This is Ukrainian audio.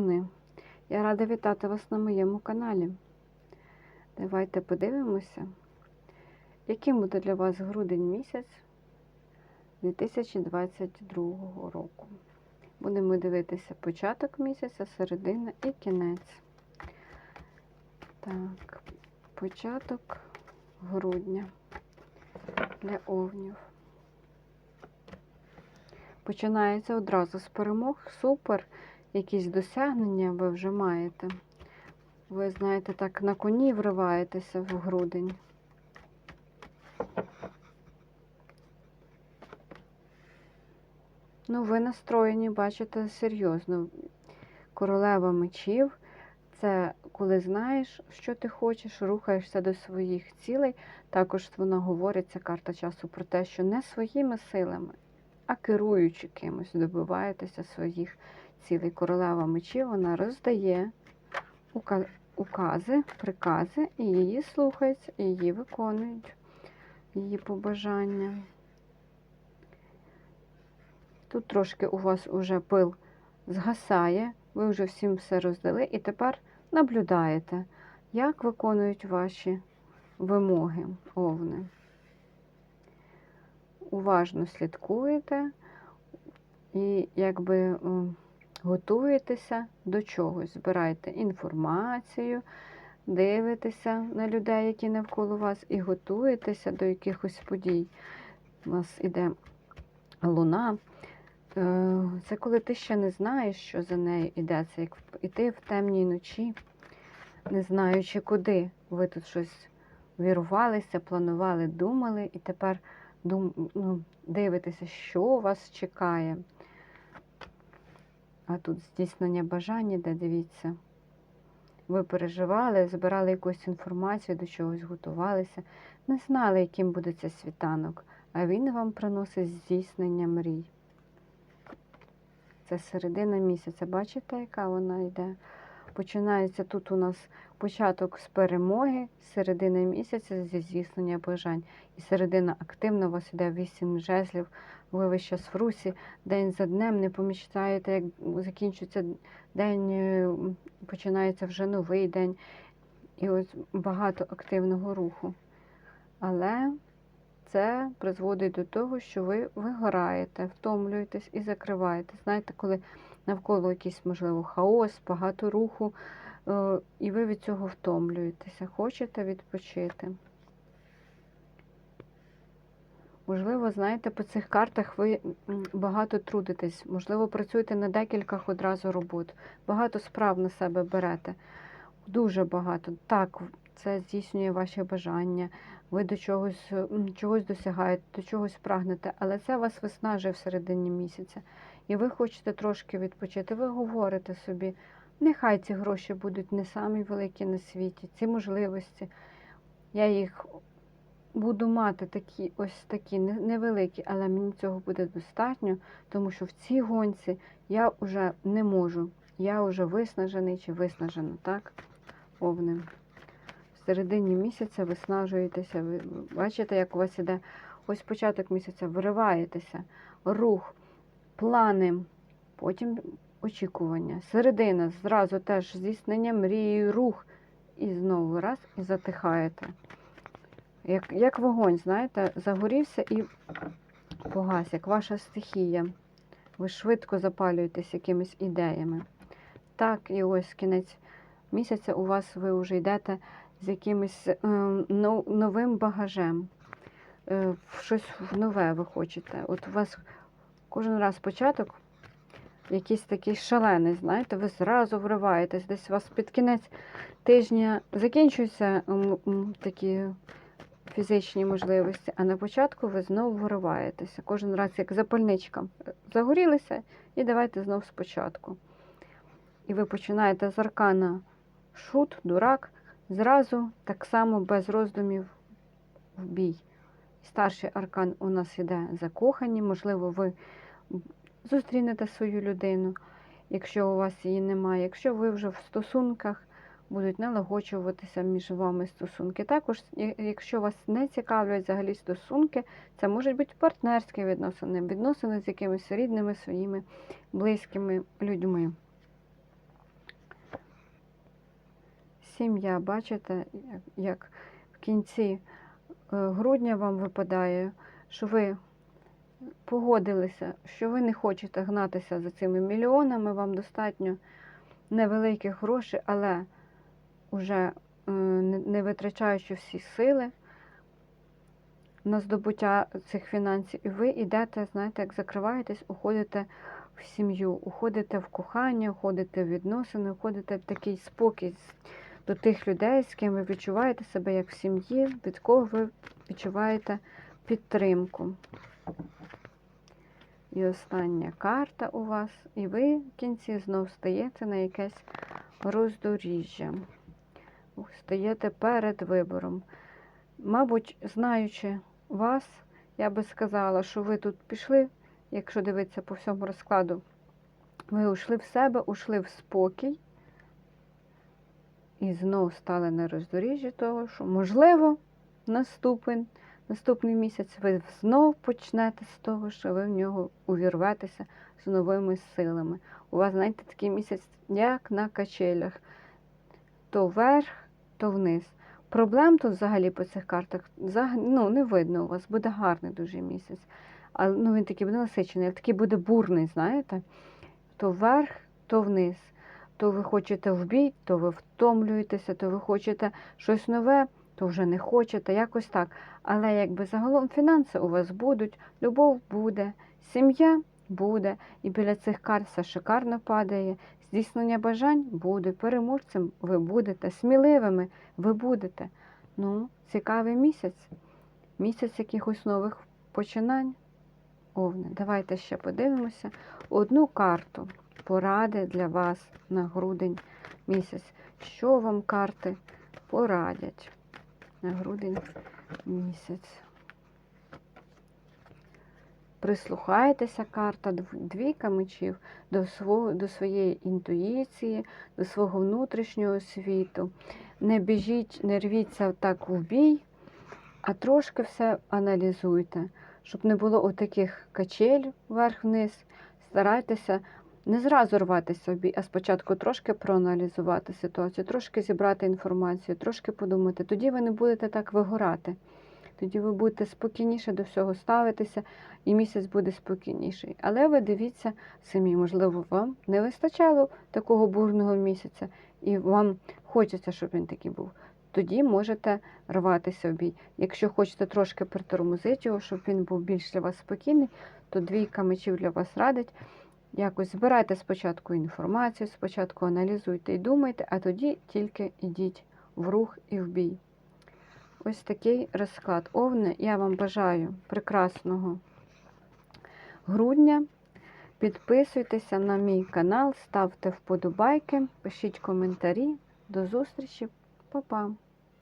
Овни. Я рада вітати вас на моєму каналі. Давайте подивимося, яким буде для вас грудень місяць 2022 року. Будемо дивитися початок місяця, середина і кінець. Так, початок грудня для овнів. Починається одразу з перемог. Супер! Якісь досягнення ви вже маєте. Ви, знаєте, так на коні вриваєтеся в грудень. Ну, ви настроєні, бачите, серйозно. Королева мечів це коли знаєш, що ти хочеш, рухаєшся до своїх цілей. Також вона говорить, ця карта часу про те, що не своїми силами, а керуючи кимось, добиваєтеся своїх цілей. Королева мечів вона роздає укази, прикази, і її слухаються, і її виконують, її побажання. Тут трошки у вас уже пил згасає, ви вже всім все роздали, і тепер наблюдаєте, як виконують ваші вимоги, овни. Уважно слідкуєте і якби готуєтеся до чогось, збираєте інформацію, дивитеся на людей, які навколо вас, і готуєтеся до якихось подій. У нас іде луна. Е, Це коли ти ще не знаєш, що за нею йде. Це як іти в темній ночі, не знаючи куди. Ви тут щось вірвалися, планували, думали, і тепер дум, ну, дивитеся, що вас чекає. А тут здійснення бажання, де дивіться. Ви переживали, збирали якусь інформацію, до чогось готувалися, не знали, яким буде цей світанок, а він вам приносить здійснення мрій. Це середина місяця. Бачите, яка вона йде? Починається тут у нас початок з перемоги, середина місяця зі здійснення бажань. І середина активно у вас йде вісім жезлів. Ви весь час в русі, день за днем не помічаєте, як закінчується день, е, починається вже новий день. І ось багато активного руху. Але це призводить до того, що ви вигораєте, втомлюєтесь і закриваєте. Знаєте, коли навколо якийсь, можливо, хаос, багато руху, е, і ви від цього втомлюєтеся, хочете відпочити. Можливо, знаєте, по цих картах ви багато трудитесь, можливо, працюєте на декількох одразу робот, багато справ на себе берете. Дуже багато. Так, це здійснює ваші бажання, ви до чогось, чогось досягаєте, до чогось прагнете, але це вас виснажує в середині місяця. І ви хочете трошки відпочити. Ви говорите собі, нехай ці гроші будуть не самі великі на світі, ці можливості. Я їх буду мати такі, ось такі невеликі, але мені цього буде достатньо, тому що в цій гонці я вже не можу. Я вже виснажений чи виснажена, так? Овним. Середині місяця виснажуєтеся. Ви бачите, як у вас іде ось початок місяця, вириваєтеся, рух, плани, потім очікування. Середина зразу теж здійснення мрії, рух. І знову раз і затихаєте. Як, як вогонь, знаєте, загорівся і погас, як ваша стихія. Ви швидко запалюєтесь якимись ідеями. Так, і ось кінець місяця у вас ви вже йдете з якимось е, но- новим багажем. Е, щось нове ви хочете. От у вас кожен раз початок якийсь такий шалений, знаєте, ви зразу вриваєтесь, десь у вас під кінець тижня закінчуються такі фізичні можливості, а на початку ви знову вириваєтеся. Кожен раз як запальничка. Загорілися і давайте знову спочатку. І ви починаєте з аркана шут, дурак, зразу так само без роздумів в бій. Старший аркан у нас іде закохані, можливо, ви зустрінете свою людину, якщо у вас її немає. Якщо ви вже в стосунках, будуть налагоджуватися між вами стосунки. Також, якщо вас не цікавлять взагалі стосунки, це можуть бути партнерські відносини, відносини з якимись рідними своїми близькими людьми. Сім'я. Бачите, як- в кінці е, грудня вам випадає, що ви погодилися, що ви не хочете гнатися за цими мільйонами, вам достатньо невеликих грошей, але вже е, не витрачаючи всі сили на здобуття цих фінансів, і ви йдете, знаєте, як закриваєтесь, уходите в сім'ю, уходите в кохання, уходите в відносини, уходите в такий спокій до тих людей, з ким ви відчуваєте себе як в сім'ї, від кого ви відчуваєте підтримку. І остання карта у вас, і ви в кінці знов стаєте на якесь роздоріжжя. Стаєте перед вибором. Мабуть, знаючи вас, я би сказала, що ви тут пішли, якщо дивитися по всьому розкладу, ви ушли в себе, ушли в спокій і знов стали на роздоріжжі того, що, можливо, наступний, наступний місяць ви знов почнете з того, що ви в нього увірветеся з новими силами. У вас, знаєте, такий місяць, як на качелях. То вверх, то вниз. Проблем тут взагалі по цих картах ну, не видно у вас. Буде гарний дуже місяць. Але ну, він такий буде насичений, такий буде бурний, знаєте? То вверх, то вниз. То ви хочете в бій, то ви втомлюєтеся, то ви хочете щось нове, то вже не хочете, якось так. Але якби загалом фінанси у вас будуть, любов буде, сім'я буде, і біля цих карт все шикарно падає. Здійснення бажань буде, переможцем ви будете, сміливими ви будете. Ну, цікавий місяць. Місяць якихось нових починань. Овне, давайте ще подивимося. Одну карту поради для вас на грудень місяць. Що вам карти порадять на грудень місяць? Прислухайтеся, карта двійка мечів до, свого, до своєї інтуїції, до свого внутрішнього світу. Не біжіть, не рвіться так в бій, а трошки все аналізуйте, щоб не було отаких качель вверх-вниз. Старайтеся не зразу рватися в бій, а спочатку трошки проаналізувати ситуацію, трошки зібрати інформацію, трошки подумати. Тоді ви не будете так вигорати. Тоді ви будете спокійніше до всього ставитися, і місяць буде спокійніший. Але ви дивіться самі, можливо, вам не вистачало такого бурного місяця, і вам хочеться, щоб він такий був. Тоді можете рватися в бій. Якщо хочете трошки притормозити його, щоб він був більш для вас спокійний, то двійка мечів для вас радить. Якось збирайте спочатку інформацію, спочатку аналізуйте і думайте, а тоді тільки йдіть в рух і в бій. Ось такий розклад. Овни, я вам бажаю прекрасного грудня. Підписуйтеся на мій канал, ставте вподобайки, пишіть коментарі. До зустрічі, Па-па!